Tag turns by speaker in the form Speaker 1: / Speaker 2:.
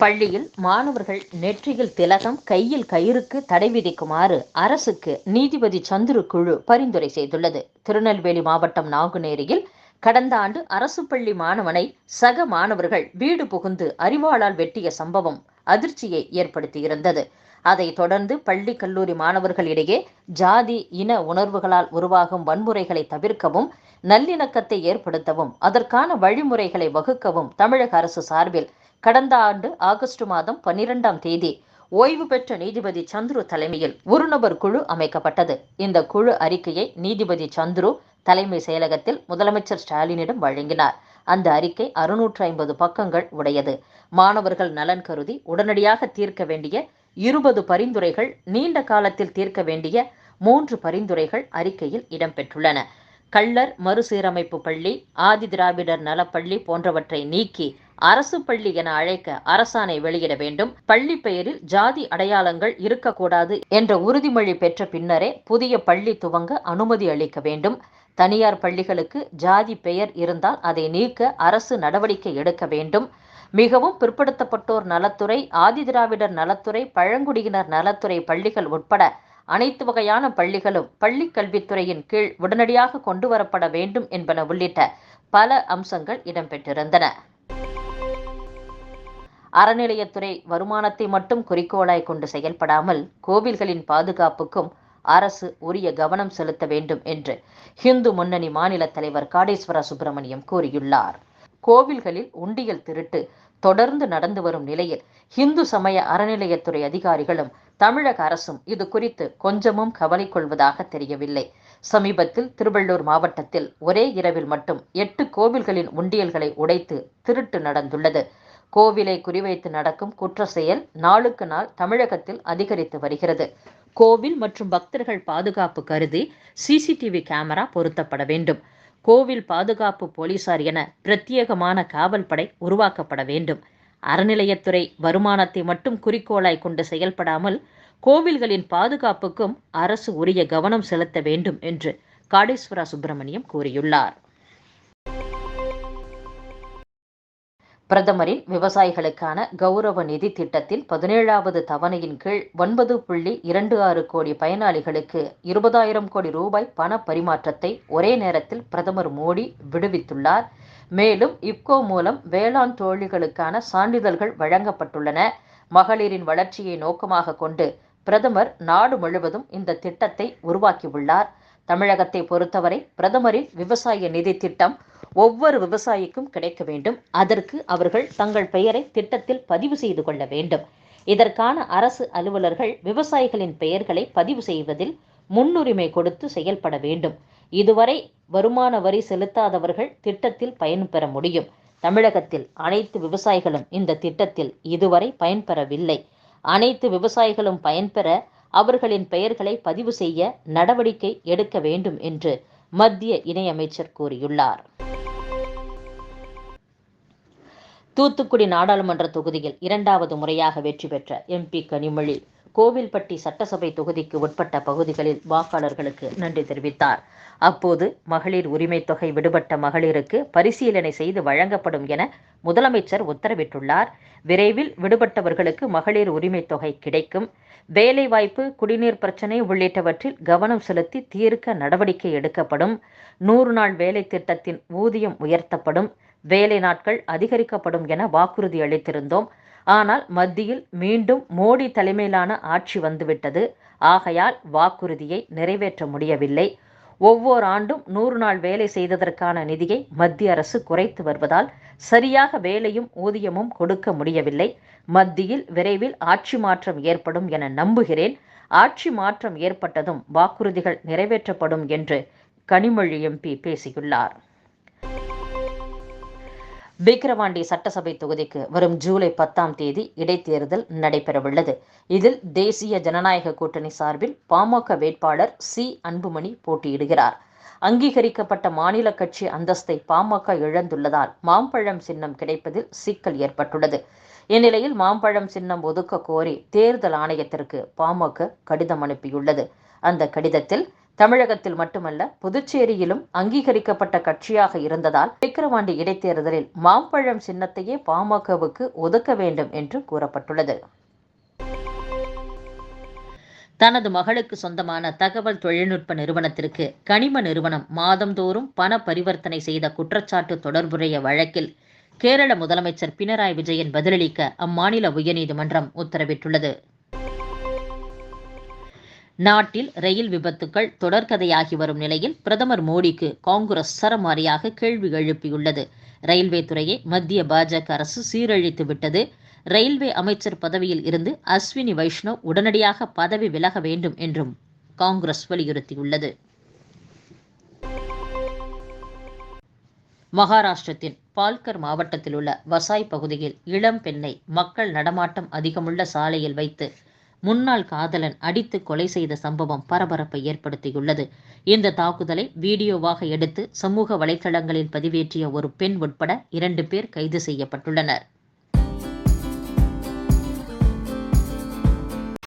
Speaker 1: பள்ளியில் மாணவர்கள் நெற்றியில் திலகம் கையில் கயிறுக்கு தடை விதிக்குமாறு அரசுக்கு நீதிபதி சந்துரு குழு பரிந்துரை செய்துள்ளது. திருநெல்வேலி மாவட்டம் நாங்குநேரியில் கடந்த ஆண்டு அரசு பள்ளி மாணவனை சக மாணவர்கள் வீடு புகுந்து அறிவாளால் வெட்டிய சம்பவம் அதிர்ச்சியை ஏற்படுத்தியிருந்தது. அதைத் தொடர்ந்து பள்ளி கல்லூரி மாணவர்களிடையே ஜாதி இன உணர்வுகளால் உருவாகும் வன்முறைகளை தவிர்க்கவும் நல்லிணக்கத்தை ஏற்படுத்தவும் அதற்கான வழிமுறைகளை வகுக்கவும் தமிழக அரசு சார்பில் கடந்த ஆண்டு ஆகஸ்ட் மாதம் பன்னிரெண்டாம் தேதி ஓய்வு பெற்ற நீதிபதி சந்துரு தலைமையில் ஒரு நபர் குழு அமைக்கப்பட்டது. இந்த குழு அறிக்கையை நீதிபதி சந்துரு தலைமை செயலகத்தில் முதலமைச்சர் ஸ்டாலினிடம் வழங்கினார். அந்த அறிக்கை அறுநூற்று ஐம்பது பக்கங்கள் உடையது. மாணவர்கள் நலன் கருதி உடனடியாக தீர்க்க வேண்டிய இருபது பரிந்துரைகள் நீண்ட காலத்தில் தீர்க்க வேண்டிய மூன்று பரிந்துரைகள் அறிக்கையில் இடம்பெற்றுள்ளன. கள்ளர் மறுசீரமைப்பு பள்ளி ஆதி திராவிடர் நலப்பள்ளி போன்றவற்றை நீக்கி அரசு பள்ளி என அழைக்க அரசாணை வெளியிட வேண்டும். பள்ளி பெயரில் ஜாதி அடையாளங்கள் இருக்கக்கூடாது என்ற உறுதிமொழி பெற்ற பின்னரே புதிய பள்ளி துவங்க அனுமதி அளிக்க வேண்டும். தனியார் பள்ளிகளுக்கு ஜாதி பெயர் இருந்தால் அதை நீக்க அரசு நடவடிக்கை எடுக்க வேண்டும். மிகவும் பிற்படுத்தப்பட்டோர் நலத்துறை ஆதிதிராவிடர் நலத்துறை பழங்குடியினர் நலத்துறை பள்ளிகள் உட்பட அனைத்து வகையான பள்ளிகளும் பள்ளி கல்வித்துறையின் கீழ் உடனடியாக கொண்டு வரப்பட வேண்டும் என்பன உள்ளிட்ட பல அம்சங்கள் இடம்பெற்றிருந்தன. அறநிலையத்துறை வருமானத்தை மட்டும் குறிக்கோளாய் கொண்டு செயல்படாமல் கோவில்களின் பாதுகாப்புக்கும் அரசு உரிய கவனம் செலுத்த வேண்டும் என்று ஹிந்து முன்னணி மாநில தலைவர் காடேஸ்வர சுப்பிரமணியம் கூறியுள்ளார். கோவில்களில் உண்டியல் திருட்டு தொடர்ந்து நடந்து வரும் நிலையில் இந்து சமய அறநிலையத்துறை அதிகாரிகளும் தமிழக அரசும் இது குறித்து கொஞ்சமும் கவலை கொள்வதாக தெரியவில்லை. சமீபத்தில் திருவள்ளூர் மாவட்டத்தில் ஒரே இரவில் மட்டும் எட்டு கோவில்களின் உண்டியல்களை உடைத்து திருட்டு நடந்துள்ளது. கோவிலை குறிவைத்து நடக்கும் குற்ற செயல் நாளுக்கு நாள் தமிழகத்தில் அதிகரித்து வருகிறது. கோவில் மற்றும் பக்தர்கள் பாதுகாப்பு கருதி சிசிடிவி கேமரா பொருத்தப்பட வேண்டும். கோவில் பாதுகாப்பு போலீசார் என பிரத்யேகமான காவல் படை உருவாக்கப்பட வேண்டும். அறநிலையத்துறை வருமானத்தை மட்டும் குறிக்கோளாய் கொண்டு செயல்படாமல் கோவில்களின் பாதுகாப்புக்கும் அரசு உரிய கவனம் செலுத்த வேண்டும் என்று காடேஸ்வரா சுப்பிரமணியம் கூறியுள்ளார். பிரதமரின் விவசாயிகளுக்கான கௌரவ நிதி திட்டத்தின் பதினேழாவது தவணையின் கீழ் ஒன்பது புள்ளி இரண்டு ஆறு கோடி பயனாளிகளுக்கு இருபதாயிரம் கோடி ரூபாய் பண பரிமாற்றத்தை ஒரே நேரத்தில் பிரதமர் மோடி விடுவித்துள்ளார். மேலும் இப்கோ மூலம் வேளாண் தோழிகளுக்கான சான்றிதழ்கள் வழங்கப்பட்டுள்ளன. மகளிரின் வளர்ச்சியை நோக்கமாக கொண்டு பிரதமர் நாடு முழுவதும் இந்த திட்டத்தை உருவாக்கியுள்ளார். தமிழகத்தை பொறுத்தவரை பிரதமரின் விவசாய நிதி திட்டம் ஒவ்வொரு விவசாயிக்கும் கிடைக்க வேண்டும். அதற்கு அவர்கள் தங்கள் பெயரை திட்டத்தில் பதிவு செய்து கொள்ள வேண்டும். இதற்கான அரசு அலுவலர்கள் விவசாயிகளின் பெயர்களை பதிவு செய்வதில் முன்னுரிமை கொடுத்து செயல்பட வேண்டும். இதுவரை வருமான வரி செலுத்தாதவர்கள் திட்டத்தில் பயன்பெற முடியும். தமிழகத்தில் அனைத்து விவசாயிகளும் இந்த திட்டத்தில் இதுவரை பயன்பெறவில்லை அனைத்து விவசாயிகளும் பயன்பெற அவர்களின் பெயர்களை பதிவு செய்ய நடவடிக்கை எடுக்க வேண்டும் என்று மத்திய இணையமைச்சர் கூறியுள்ளார். தூத்துக்குடி நாடாளுமன்ற தொகுதியில் இரண்டாவது முறையாக வெற்றி பெற்ற எம்பி கனிமொழி. கோவில்பட்டி சட்டசபை தொகுதிக்கு உட்பட்ட பகுதிகளில் வாக்காளர்களுக்கு நன்றி தெரிவித்தார். அப்போது மகளிர் உரிமை தொகை விடுபட்ட மகளிருக்கு பரிசீலனை செய்து வழங்கப்படும் என முதலமைச்சர் உத்தரவிட்டுள்ளார். விரைவில் விடுபட்டவர்களுக்கு மகளிர் உரிமை தொகை கிடைக்கும். வேலைவாய்ப்பு குடிநீர் பிரச்சினை உள்ளிட்டவற்றில் கவனம் செலுத்தி தீர்க்க நடவடிக்கை எடுக்கப்படும். நூறு நாள் வேலை திட்டத்தின் ஊதியம் உயர்த்தப்படும். வேலை நாட்கள் அதிகரிக்கப்படும் என வாக்குறுதி அளித்திருந்தோம். ஆனால் மத்தியில் மீண்டும் மோடி தலைமையிலான ஆட்சி வந்துவிட்டது. ஆகையால் வாக்குறுதியை நிறைவேற்ற முடியவில்லை. ஒவ்வொரு ஆண்டும் நூறு நாள் வேலை செய்ததற்கான நிதியை மத்திய அரசு குறைத்து வருவதால் சரியாக வேலையும் ஊதியமும் கொடுக்க முடியவில்லை. மத்தியில் விரைவில் ஆட்சி மாற்றம் ஏற்படும் என நம்புகிறேன். ஆட்சி மாற்றம் ஏற்பட்டதும் வாக்குறுதிகள் நிறைவேற்றப்படும் என்று கனிமொழி எம்பி பேசியுள்ளார். விக்கிரவாண்டி சட்டசபை தொகுதிக்கு வரும் ஜூலை பத்தாம் தேதி இடைத்தேர்தல் நடைபெறவுள்ளது. இதில் தேசிய ஜனநாயக கூட்டணி சார்பில் பாமக வேட்பாளர் சி. அன்புமணி போட்டியிடுகிறார். அங்கீகரிக்கப்பட்ட மாநில கட்சி அந்தஸ்தை பாமக இழந்துள்ளதால் மாம்பழம் சின்னம் கிடைப்பதில் சிக்கல் ஏற்பட்டுள்ளது. இந்நிலையில் மாம்பழம் சின்னம் ஒதுக்க கோரி தேர்தல் ஆணையத்திற்கு பாமக கடிதம் அனுப்பியுள்ளது. அந்த கடிதத்தில் தமிழகத்தில் மட்டுமல்ல புதுச்சேரியிலும் அங்கீகரிக்கப்பட்ட கட்சியாக இருந்ததால் விக்கிரவாண்டி இடைத்தேர்தலில் மாம்பழம் சின்னத்தையே பாமகவுக்கு ஒதுக்க வேண்டும் என்று கூறப்பட்டுள்ளது. தனது மகளுக்கு சொந்தமான தகவல் தொழில்நுட்ப நிறுவனத்திற்கு கனிம நிறுவனம் மாதந்தோறும் பண பரிவர்த்தனை செய்த குற்றச்சாட்டு தொடர்புடைய வழக்கில் கேரள முதலமைச்சர் பினராயி விஜயன் பதிலளிக்க அம்மாநில உயர்நீதிமன்றம் உத்தரவிட்டுள்ளது. நாட்டில் ரயில் விபத்துக்கள் தொடர்கதையாகி வரும் நிலையில் பிரதமர் மோடிக்கு காங்கிரஸ் சரமாரியாக கேள்வி எழுப்பியுள்ளது. ரயில்வே துறையை மத்திய பாஜக அரசு சீரழித்து விட்டது. ரயில்வே அமைச்சர் பதவியில் இருந்து அஸ்வினி வைஷ்ணவ் உடனடியாக பதவி விலக வேண்டும் என்றும் காங்கிரஸ் வலியுறுத்தியுள்ளது. மகாராஷ்டிரத்தின் பால்கர் மாவட்டத்தில் உள்ள வசாய் பகுதியில் இளம் பெண்ணை மக்கள் நடமாட்டம் அதிகமுள்ள சாலையில் வைத்து முன்னாள் காதலன் அடித்து கொலை செய்த சம்பவம் பரபரப்பை ஏற்படுத்தியுள்ளது. இந்த தாக்குதலை வீடியோவாக எடுத்து சமூக வலைதளங்களில் பதிவேற்றிய ஒரு பெண் உட்பட இரண்டு பேர் கைது செய்யப்பட்டுள்ளனர்.